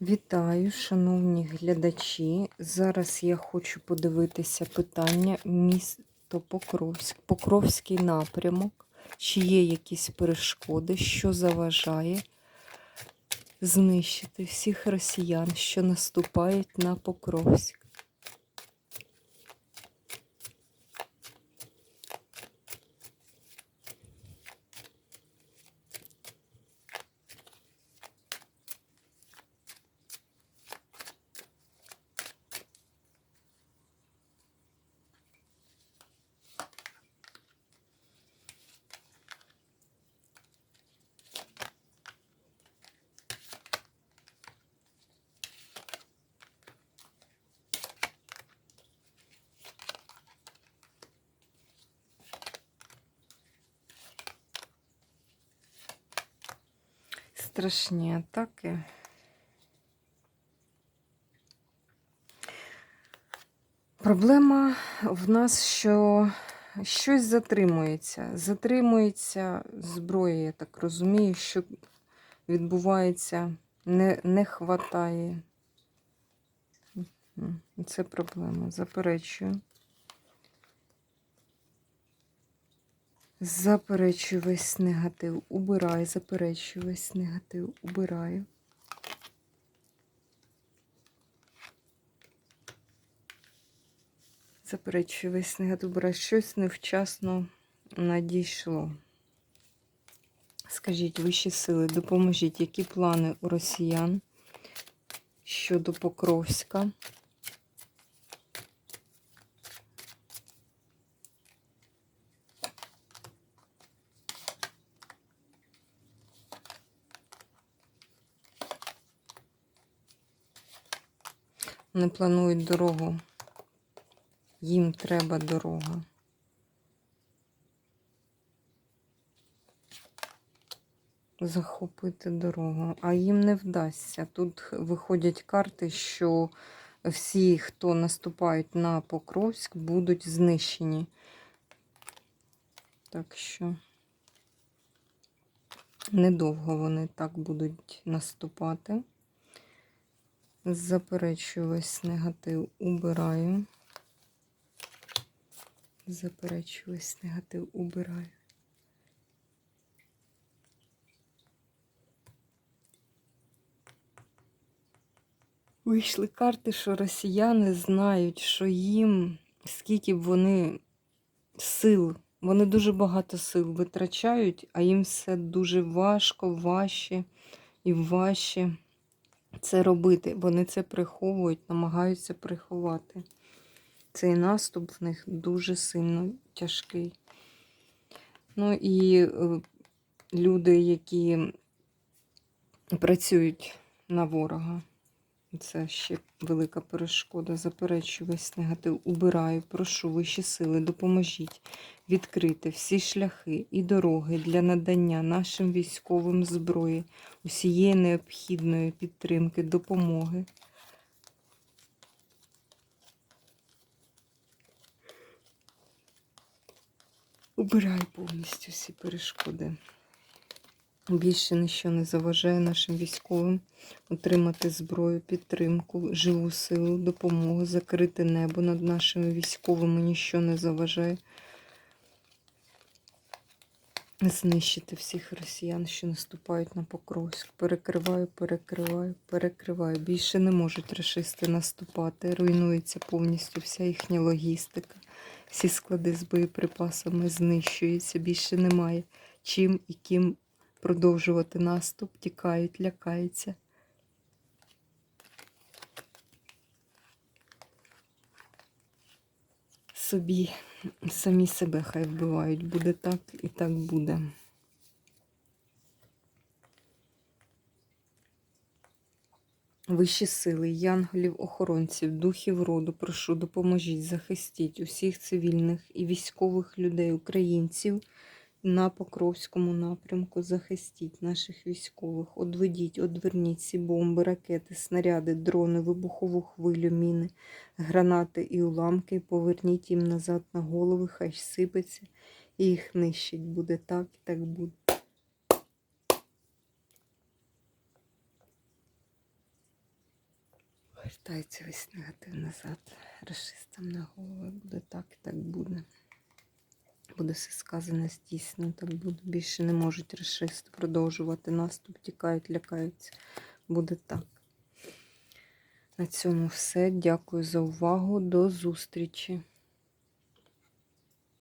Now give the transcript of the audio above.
Вітаю, шановні глядачі. Зараз я хочу подивитися питання місто Покровськ, Покровський напрямок. Чи є якісь перешкоди, що заважає знищити всіх росіян, що наступають на Покровськ? Страшні атаки. Проблема в нас, що щось затримується. Затримується зброя, я так розумію, що відбувається, не, не хватає. Це проблема. Заперечую. Заперечую весь негатив. Убираю, заперечую весь негатив. Убираю. Заперечую весь негатив. Убираю. Щось невчасно надійшло. Скажіть, вищі сили, допоможіть, які плани у росіян щодо Покровська? Вони планують дорогу. Їм треба дорога. Захопити дорогу, а їм не вдасться. Тут виходять карти, що всі, хто наступають на Покровськ, будуть знищені. Так що недовго вони так будуть наступати. Заперечую весь негатив, убираю. Заперечую весь негатив, убираю. Вийшли карти, що росіяни знають, що їм, скільки б вони сил, вони дуже багато сил витрачають, а їм все дуже важко, важче і важче це робити. Вони це приховують, намагаються приховати. Цей наступ в них дуже сильно тяжкий. Ну і е, люди, які працюють на ворога. Це ще велика перешкода. Заперечую весь негатив. Убираю, прошу вищі сили, допоможіть відкрити всі шляхи і дороги для надання нашим військовим зброї, усієї необхідної підтримки, допомоги. Убираю повністю всі перешкоди. Більше ніщо не заважає нашим військовим отримати зброю, підтримку, живу силу, допомогу, закрити небо над нашими військовими, ніщо не заважає. Знищити всіх росіян, що наступають на Покровськ. Перекриваю, перекриваю, перекриваю. Більше не можуть рашисти наступати. Руйнується повністю вся їхня логістика. Всі склади з боєприпасами знищуються. Більше немає чим і ким продовжувати наступ, тікають, лякаються. Собі, самі себе хай вбивають. Буде так і так буде. Вищі сили, янголів, охоронців, духів роду, прошу, допоможіть, захистіть усіх цивільних і військових людей, українців на Покровському напрямку. Захистіть наших військових, одведіть, одверніть ці бомби, ракети, снаряди, дрони, вибухову хвилю, міни, гранати і уламки. Поверніть їм назад на голови, хай сипеться і їх нищить. Буде так і так буде. Повертається весь негатив назад. Расистам на голови буде так і так буде. Буде все сказане здійснено, так буде. Більше не можуть расисти продовжувати наступ, тікають, лякаються. Буде так. На цьому все. Дякую за увагу. До зустрічі.